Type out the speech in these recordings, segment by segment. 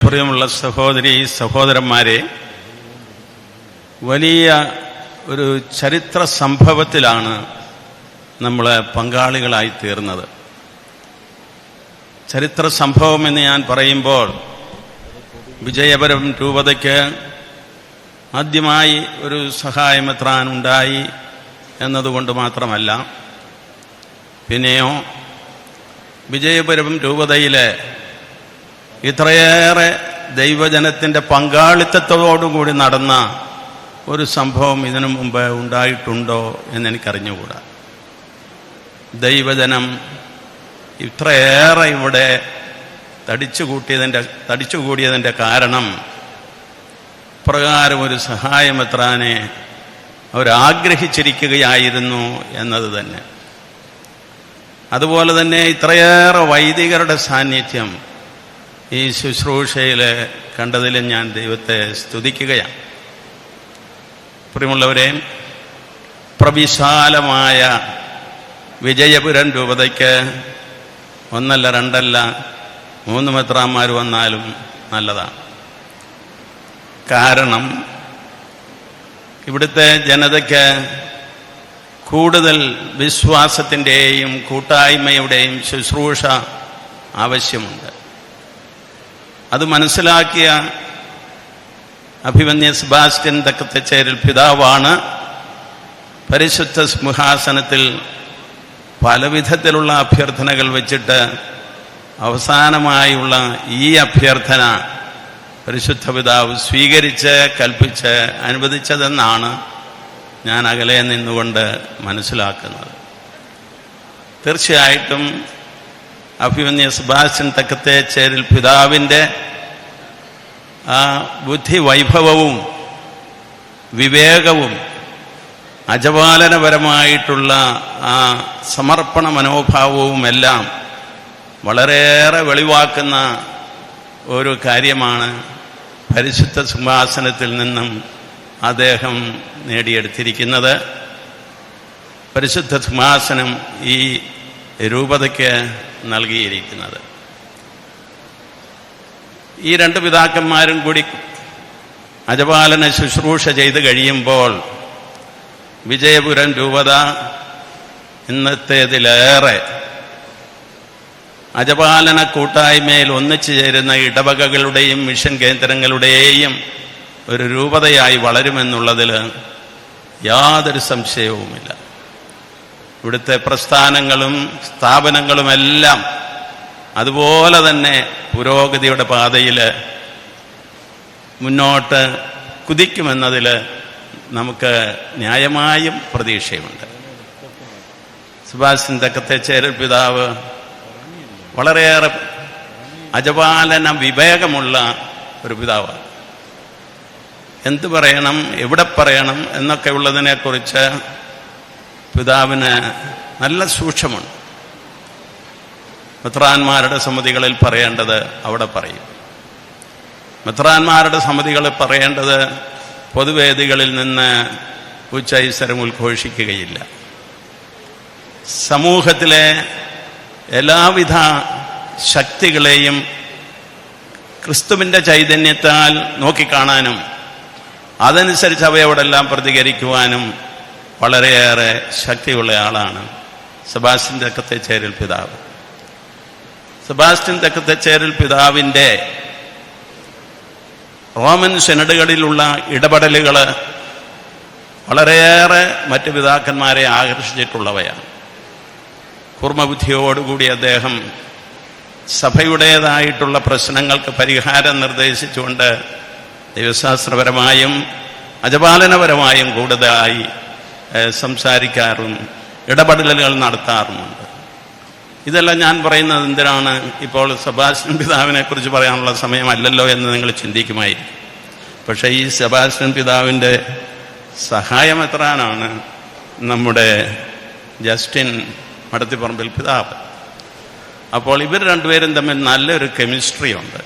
പ്രിയമുള്ള സഹോദരി സഹോദരന്മാരെ വലിയ ഒരു ചരിത്ര സംഭവത്തിലാണ് നമ്മൾ പങ്കാളികളായി തീർന്നത്. ചരിത്ര സംഭവം എന്ന് ഞാൻ പറയുമ്പോൾ വിജയപരം രൂപതയ്ക്ക് ആദ്യമായി ഒരു സഹായമെത്രാൻ ഉണ്ടായി എന്നതുകൊണ്ട് മാത്രമല്ല പിന്നെയോ വിജയപുരം രൂപതയിലെ ഇത്രയേറെ ദൈവജനത്തിന്റെ പങ്കാളിത്തത്തോടുകൂടി നടന്ന ഒരു സംഭവം ഇതിനു മുമ്പ് ഉണ്ടായിട്ടുണ്ടോ എന്നെനിക്കറിഞ്ഞുകൂടാ. ദൈവജനം ഇത്രയേറെ ഇവിടെ തടിച്ചു കൂട്ടിയതിന്റെ തടിച്ചു കൂടിയതിന്റെ കാരണം പ്രകാരം ഒരു സഹായം എത്രാനെ അവരാഗ്രഹിച്ചിരിക്കുകയായിരുന്നു എന്നത് തന്നെ. അതുപോലെ തന്നെ ഇത്രയേറെ വൈദികരുടെ സാന്നിധ്യം ഈ ശുശ്രൂഷയിൽ കണ്ടതിൽ ഞാൻ ദൈവത്തെ സ്തുതിക്കുകയാണ്. പ്രിയമുള്ളവരെ പ്രവിശാലമായ വിജയപുരം രൂപതയ്ക്ക് ഒന്നല്ല രണ്ടല്ല മൂന്ന് മെത്രാന്മാർ വന്നാലും നല്ലതാണ്. കാരണം ഇവിടുത്തെ ജനതയ്ക്ക് കൂടുതൽ വിശ്വാസത്തിന്റെയും കൂട്ടായ്മയുടെയും ശുശ്രൂഷ ആവശ്യമുണ്ട്. അത് മനസ്സിലാക്കിയ അഭിമന്യ സെബാസ്റ്റ്യൻ തക്കത്തച്ചേരിൽ പിതാവാണ്. പരിശുദ്ധ സിംഹാസനത്തിൽ പലവിധത്തിലുള്ള അഭ്യർത്ഥനകൾ വെച്ചിട്ട് അവസാനമായുള്ള ഈ അഭ്യർത്ഥന പരിശുദ്ധ പിതാവ് സ്വീകരിച്ച് കൽപ്പിച്ച് അനുവദിച്ചതെന്നാണ് ഞാൻ അകലെ നിന്നുകൊണ്ട് മനസ്സിലാക്കുന്നത്. തീർച്ചയായിട്ടും അഭിമന്യ സുഭാഷൻ തക്കത്തെ ചേരിൽ പിതാവിന്റെ ആ ബുദ്ധി വൈഭവവും വിവേകവും അജപാലനപരമായിട്ടുള്ള ആ സമർപ്പണ മനോഭാവവും എല്ലാം വളരെയേറെ വെളിവാക്കുന്ന ഒരു കാര്യമാണ് പരിശുദ്ധ സിംഹാസനത്തിൽ നിന്നും അദ്ദേഹം നേടിയെടുത്തിരിക്കുന്നത്. പരിശുദ്ധ സിംഹാസനം ഈ രൂപതയ്ക്ക് നൽകിയിരിക്കുന്നത്. ഈ രണ്ട് പിതാക്കന്മാരും കൂടി അജപാലന ശുശ്രൂഷ ചെയ്ത് കഴിയുമ്പോൾ വിജയപുരം രൂപത ഇന്നത്തേതിലേറെ അജപാലന കൂട്ടായ്മയിൽ ഒന്നിച്ചു ചേരുന്ന ഇടവകകളുടെയും മിഷൻ കേന്ദ്രങ്ങളുടെയും ഒരു രൂപതയായി വളരുമെന്നുള്ളതിൽ യാതൊരു സംശയവുമില്ല. ഇവിടുത്തെ പ്രസ്ഥാനങ്ങളും സ്ഥാപനങ്ങളുമെല്ലാം അതുപോലെ തന്നെ പുരോഗതിയുടെ പാതയിൽ മുന്നോട്ട് കുതിക്കുമെന്നതിൽ നമുക്ക് ന്യായമായും പ്രതീക്ഷയുണ്ട് സുഭാഷിൻ തക്കത്തെ ചേരൽ പിതാവ് വളരെയേറെ അജപാലന വിവേകമുള്ള ഒരു പിതാവാണ്. എന്ത് പറയണം എവിടെ പറയണം എന്നൊക്കെ ഉള്ളതിനെക്കുറിച്ച് പിതാവിന് നല്ല സൂക്ഷ്മമുണ്ട്. മെത്രാന്മാരുടെ സമിതികളിൽ പറയേണ്ടത് അവിടെ പറയും. മെത്രാന്മാരുടെ സമിതികളിൽ പറയേണ്ടത് പൊതുവേദികളിൽ നിന്ന് ഉച്ചൈസ്വരം ഉദ്ഘോഷിക്കുകയില്ല. സമൂഹത്തിലെ എല്ലാവിധ ശക്തികളെയും ക്രിസ്തുവിന്റെ ചൈതന്യത്താൽ നോക്കിക്കാണാനും അതനുസരിച്ച് അവയോടെല്ലാം പ്രതികരിക്കുവാനും വളരെയേറെ ശക്തിയുള്ള ആളാണ്. സെബാസ്റ്റ്യൻ തെക്കത്തെ ചേരൽ പിതാവ്. സെബാസ്റ്റ്യൻ തെക്കത്തെ ചേരൽ പിതാവിന്റെ റോമൻ സെനഡുകളിലുള്ള ഇടപെടലുകൾ വളരെയേറെ മറ്റ് പിതാക്കന്മാരെ ആകർഷിച്ചിട്ടുള്ളവയാണ്. കൂർമ്മബുദ്ധിയോടുകൂടി അദ്ദേഹം സഭയുടേതായിട്ടുള്ള പ്രശ്നങ്ങൾക്ക് പരിഹാരം നിർദ്ദേശിച്ചുകൊണ്ട് ദൈവശാസ്ത്രപരമായും അജപാലനപരമായും കൂടുതലായി സംസാരിക്കാറും ഇടപെടലുകൾ നടത്താറുമുണ്ട്. ഇതെല്ലാം ഞാൻ പറയുന്നത് എന്തിനാണ്? ഇപ്പോൾ സെബാസ്റ്റ്യൻ പിതാവിനെ കുറിച്ച് പറയാനുള്ള സമയമല്ലല്ലോ എന്ന് നിങ്ങൾ ചിന്തിക്കുമായിരിക്കും. പക്ഷേ ഈ സെബാസ്റ്റ്യൻ പിതാവിന്റെ സഹായം എത്രാനാണ് നമ്മുടെ ജസ്റ്റിൻ മടത്തിപ്പറമ്പിൽ പിതാവ്. അപ്പോൾ ഇവർ രണ്ടുപേരും തമ്മിൽ നല്ലൊരു കെമിസ്ട്രി ഉണ്ട്.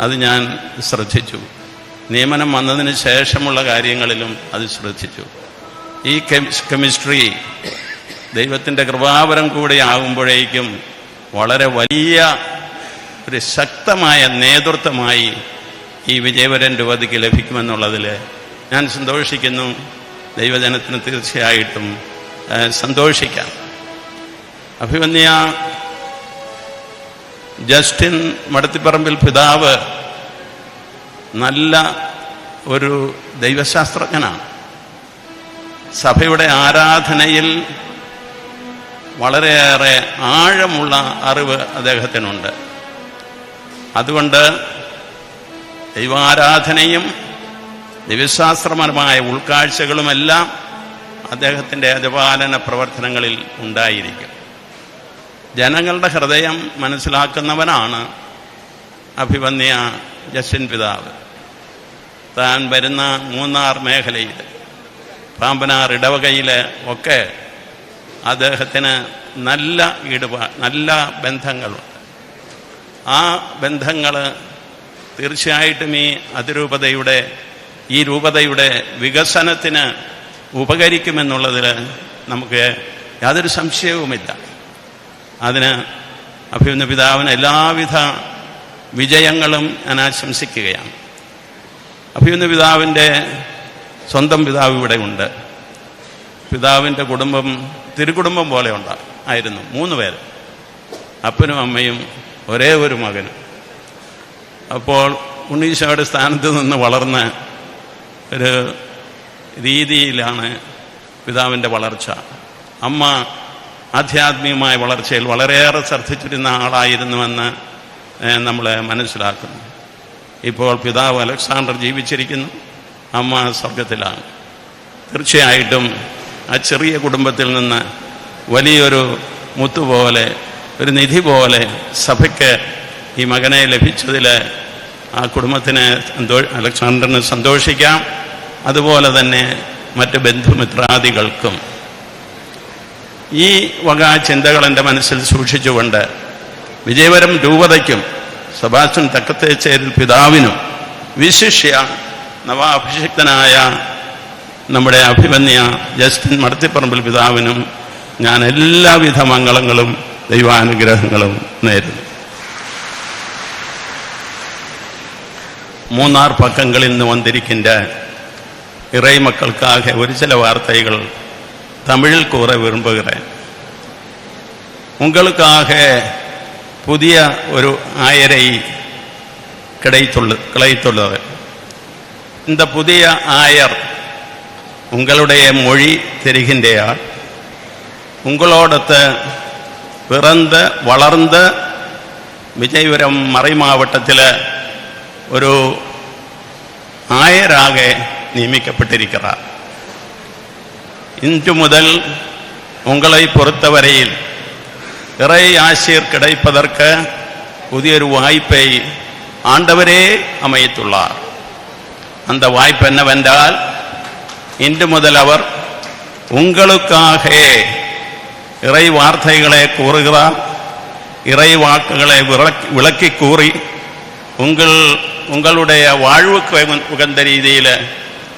അത് ഞാൻ ശ്രദ്ധിച്ചു. നിയമനം വന്നതിന് ശേഷമുള്ള കാര്യങ്ങളിലും അത് ശ്രദ്ധിച്ചു. ഈ കെമിസ്ട്രി ദൈവത്തിന്റെ കൃപാവരം കൂടെ ആകുമ്പോഴേക്കും വളരെ വലിയ ഒരു ശക്തമായ നേതൃത്വമായി ഈ വിജയവരൻ രൂപതയ്ക്ക് ലഭിക്കുമെന്നുള്ളതിൽ ഞാൻ സന്തോഷിക്കുന്നു. ദൈവജനത്തിന് തീർച്ചയായിട്ടും സന്തോഷിക്കാം. അഭിമന്യ ജസ്റ്റിൻ മടത്തിപ്പറമ്പിൽ പിതാവ് നല്ല ഒരു ദൈവശാസ്ത്രജ്ഞനാണ്. സഭയുടെ ആരാധനയിൽ വളരെയേറെ ആഴമുള്ള അറിവ് അദ്ദേഹത്തിനുണ്ട്. അതുകൊണ്ട് ദൈവാരാധനയും ദിവ്യശാസ്ത്രപരമായ ഉൾക്കാഴ്ചകളുമെല്ലാം അദ്ദേഹത്തിന്റെ അജപാലന പ്രവർത്തനങ്ങളിൽ ഉണ്ടായിരിക്കും. ജനങ്ങളുടെ ഹൃദയം മനസ്സിലാക്കുന്നവനാണ് അഭിവന്യ ജസ്റ്റിൻ പിതാവ്. താൻ വരുന്ന മൂന്നാർ മേഖലയിൽ പാമ്പനാർ ഇടവകയിൽ ഒക്കെ അദ്ദേഹത്തിന് നല്ല ഇടപാ നല്ല ബന്ധങ്ങളുണ്ട്. ആ ബന്ധങ്ങൾ തീർച്ചയായിട്ടും ഈ അതിരൂപതയുടെ ഈ രൂപതയുടെ വികസനത്തിന് ഉപകരിക്കുമെന്നുള്ളതിൽ നമുക്ക് യാതൊരു സംശയവുമില്ല. അതിന് അഭിമന്യ പിതാവിന് എല്ലാവിധ വിജയങ്ങളും ഞാൻ ആശംസിക്കുകയാണ്. അഭിമന്യ പിതാവിന്റെ സ്വന്തം പിതാവ് ഇവിടെ ഉണ്ട്. പിതാവിന്റെ കുടുംബം തിരുകുടുംബം പോലെ ഉണ്ട ആയിരുന്നു. മൂന്ന് പേര്. അപ്പനും അമ്മയും ഒരേ ഒരു മകനും. അപ്പോൾ ഉണ്ണീശോയുടെ സ്ഥാനത്ത് നിന്ന് വളർന്ന ഒരു രീതിയിലാണ് പിതാവിന്റെ വളർച്ച. അമ്മ ആധ്യാത്മികമായ വളർച്ചയിൽ വളരെയേറെ ശ്രദ്ധിച്ചിരുന്ന ആളായിരുന്നുവെന്ന് നമ്മൾ മനസ്സിലാക്കുന്നു. ഇപ്പോൾ പിതാവ് അലക്സാണ്ടർ ജീവിച്ചിരിക്കുന്നു. അമ്മ സ്വർഗത്തിലാണ്. തീർച്ചയായിട്ടും ആ ചെറിയ കുടുംബത്തിൽ നിന്ന് വലിയൊരു മുത്തുപോലെ ഒരു നിധി പോലെ സഭയ്ക്ക് ഈ മകനെ ലഭിച്ചതിൽ ആ കുടുംബത്തിന് അലക്സാണ്ടറിന് സന്തോഷിക്കാം. അതുപോലെ തന്നെ മറ്റ് ബന്ധുമിത്രാദികൾക്കും. ഈ വക ചിന്തകൾ എന്റെ മനസ്സിൽ സൂക്ഷിച്ചുകൊണ്ട് വിജയവരം രൂപതയ്ക്കും തക്കത്തെ തക്കത്തേച്ചേരിൽ പിതാവിനും വിശിഷ്യ നവാഭിഷിക്തനായ നമ്മുടെ അഭിമന്യ ജസ്റ്റിൻ മടത്തിപ്പറമ്പിൽ പിതാവിനും ഞാൻ എല്ലാവിധ മംഗളങ്ങളും ദൈവാനുഗ്രഹങ്ങളും നേരുന്നു മൂന്നാർ பக்கங்களில் இருந்து வந்திருக்கின்ற இறை மக்களுக்காக ஒரு சில வார்த்தைகள் தமிழில் கூற விரும்புகிறேன் உங்களுக்காக புதிய ஒரு ஆயரை கிடைத்துள்ள கிடைத்துள்ளது இந்த புதிய ஆயர் உங்களுடைய மொழி தெரிகின்றையார் உங்களோடத்த பிறந்த வளர்ந்த விஜயபுரம் மறை மாவட்டத்தில் ஒரு ஆயராக நியமிக்கப்பட்டிருக்கிறார். இன்று முதல் உங்களை பொறுத்தவரையில் இறை ஆசிரியர் கிடைப்பதற்கு புதிய ஒரு வாய்ப்பை ஆண்டவரே அமைத்துள்ளார். அந்த வாய்ப்பு என்னவென்றால் இன்று முதல் அவர் உங்களுக்காக இறை வார்த்தைகளை கூறுகிறார் இறை வாக்குகளை விளக்கி கூறி உங்கள் உங்களுடைய வாழ்வுக்கு உகந்த ரீதியில்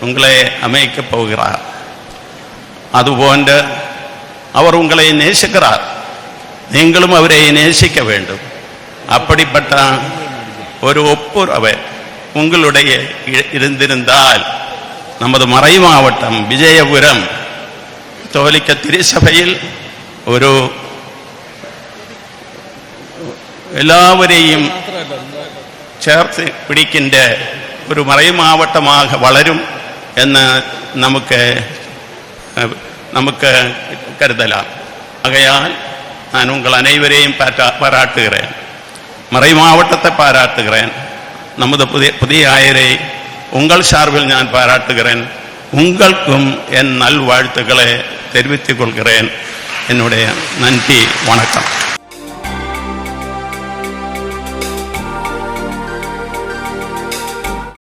உங்களை அமைக்கப் போகிறார். அதுபோன்று அவர் உங்களை நேசிக்கிறார். நீங்களும் அவரை நேசிக்க வேண்டும். அப்படிப்பட்ட ஒரு ஒப்புரவை உங்களுடைய இருந்திருந்தால் நமது மறை மாவட்டம் விஜயபுரம் തോലിക്ക തിരുസഭയിൽ ഒരു എല്ലാവരെയും ചേർത്ത് പിടിക്കിന്റെ ഒരു മറയുമാവട്ടമാക വളരും എന്ന് നമുക്ക് നമുക്ക് കരുതലാം. ആകയാൽ ഞാൻ ഉങ്ങൾ അനൈവരെയും പാറ്റാ പാരാട്ടുകിറേൻ മറയുമാവട്ടത്തെ പാരാട്ടുകിറേൻ நமது புதிய புதிய ஆயரை உங்கள் சார்பில் நான் பாராட்டுகிறேன். உங்களுக்கும் என் நல்வாழ்த்துக்களை தெரிவித்துக் கொள்கிறேன். என்னுடைய நன்றி வணக்கம்.